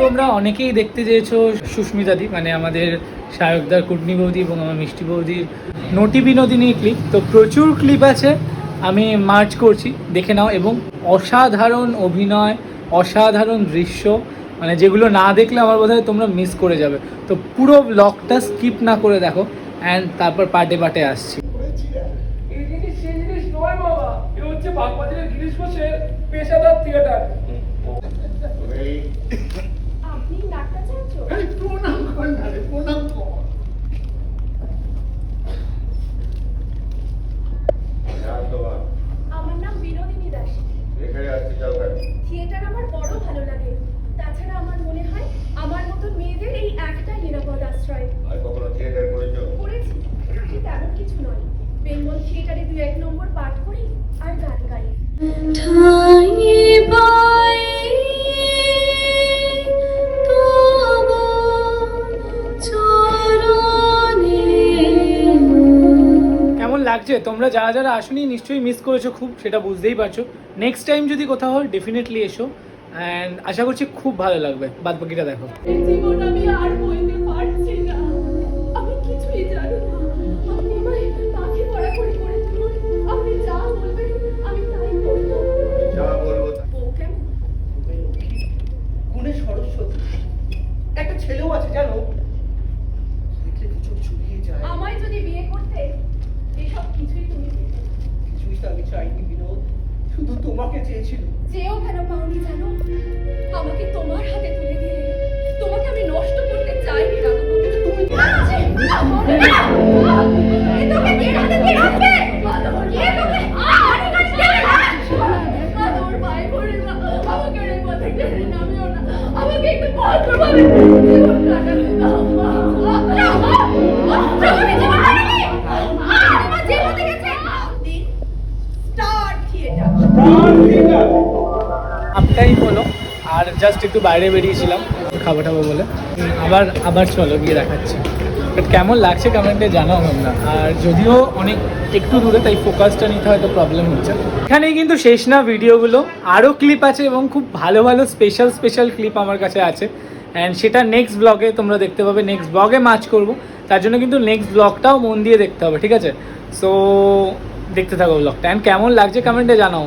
তোমরা অনেকেই দেখতে চেয়েছো সুস্মিতাদি মানে আমাদের সায়কদার কুটনি বৌদি এবং আমার মিষ্টি বৌদির নটি বিনোদিনী ক্লিপ তো প্রচুর ক্লিপ আছে, আমি মার্চ করছি, দেখে নাও, এবং অসাধারণ অভিনয়, অসাধারণ দৃশ্য মানে যেগুলো না দেখলে আমার বোধ তোমরা মিস করে যাবে। তো পুরো ব্লগটা স্কিপ না করে দেখো অ্যান্ড তারপর পার্টে পার্টে আসছি। থিয়েটার আমার বড় ভালো লাগে। তাছাড়া আমার মনে হয় আমার মতো মেয়েদের এই একটা নিরাপদ আশ্রয়। আর কখনো থিয়েটার করেছ? করেছি কিন্তু তেমন কিছু নয়। বেঙ্গল থিয়েটারে দুই এক নম্বর পাঠ করি আর গান গাই। লাগছে তোমরা যারা যারা আসনি নিশ্চয়ই মিস করেছ খুব সেটা বুঝতেই পারছ। নেক্সট টাইম যদি কোথাও হয় ডেফিনেটলি এসো। অ্যান্ড আশা করছি খুব ভালো লাগবে। বাদ বাকিটা দেখো। এই জীবন আমি আর বইতে পারছি না। আমি কিছুই জানি না। আপনি আমায় পাখি পড়া করে করে তুলুন আপনি যা বলবেন আমি তাই করব। বউ কেমন? গুণে সরস্বতী। একটা ছেলেও আছে জানো? আমায় যদি বিয়ে করতে এসব কিছুই তুমি কিছুই তো আমি চাইনি বিনোদ। শুধু তোমাকে চেয়েছিল। যেও কেন পাওনি জানো? আমাকে তোমার হাতে তুলে দিয়ে তোমাকে আমি নষ্ট করতে চাইনি কিন্তু তুমি তোকে কে রাখতে কে রাখবে? কে তোকে আরে গাড়ি দেবে না তোর ভাই পড়ে না। আমাকে নামিও না আমাকে একটু পথ প্রভাবে জীবন কাটাতে দাও আপটাই বলো, আর জাস্ট একটু বাইরে বেরিয়েছিলাম খাব টাবো বলে। আবার আবার চলো, গিয়ে দেখাচ্ছি। বাট কেমন লাগছে কমেন্টে জানাও তোমরা। আর যদিও অনেক, একটু দূরে, তাই ফোকাসটা নিতে হয়তো প্রবলেম হচ্ছে। এখানেই কিন্তু শেষ না ভিডিওগুলো আরও ক্লিপ আছে এবং খুব ভালো ভালো স্পেশাল স্পেশাল ক্লিপ আমার কাছে আছে। অ্যান্ড সেটা নেক্সট ব্লগে তোমরা দেখতে পাবে। নেক্সট ব্লগে মাছ করব। তার জন্য কিন্তু নেক্সট ব্লগটাও মন দিয়ে দেখতে হবে, ঠিক আছে? সো দেখতে থাকো ব্লগটা অ্যান্ড কেমন লাগছে কমেন্টে জানাও।